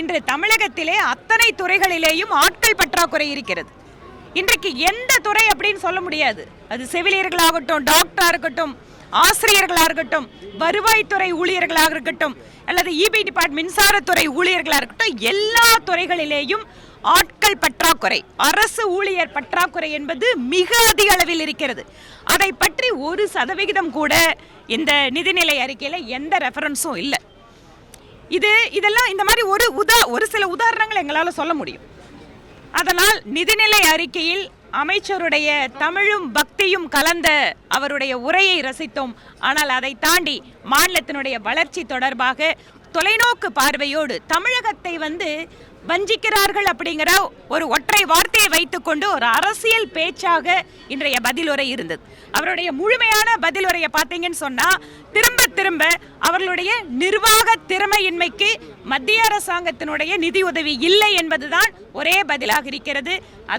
இன்று தமிழகத்திலே அத்தனை துறைகளிலேயும் ஆட்கள் பற்றாக்குறை இருக்கிறது. இன்றைக்கு எந்த துறை அப்படின்னு சொல்ல முடியாது. அது செவிலியர்களாகட்டும் டாக்டராக இருக்கட்டும் ஆசிரியர்களாக இருக்கட்டும் வருவாய்த்துறை ஊழியர்களாக இருக்கட்டும் அல்லது இபி டிபார்ட் மின்சாரத்துறை ஊழியர்களாக இருக்கட்டும் எல்லா துறைகளிலேயும் ஆட்கள் பற்றாக்குறை அரசு ஊழியர் பற்றாக்குறை என்பது மிக அதிக அளவில் இருக்கிறது. அதை பற்றி ஒரு சதவிகிதம் கூட இந்த நிதிநிலை அறிக்கையில் எந்த ரெஃபரன்ஸும் இல்லை. இது இதெல்லாம் இந்த மாதிரி ஒரு உதா ஒரு சில உதாரணங்கள் எங்களால் சொல்ல முடியும். அதனால் நிதிநிலை அறிக்கையில் அமைச்சருடைய தமிழும் பக்தியும் கலந்த அவருடைய உரையை ரசித்தோம். ஆனால் அதை தாண்டி மாநிலத்தினுடைய வளர்ச்சி தொடர்பாக தொலைநோக்கு பார்வையோடு தமிழகத்தை வந்து வஞ்சிக்கிறார்கள் அப்படிங்கிற ஒரு ஒற்றை வார்த்தையை வைத்துக்கொண்டு ஒரு அரசியல் பேச்சாக இன்றைய பதிலுரை இருந்தது. அவருடைய முழுமையான பதிலுரையை பார்த்தீங்கன்னு சொன்னா திரும்ப திரும்ப அவர்களுடைய நிர்வாக திறமையின்மைக்கு மத்திய அரசாங்கத்தினுடைய நிதி உதவி இல்லை என்பதுதான் ஒரே பதிலாக இருக்கிறது. அது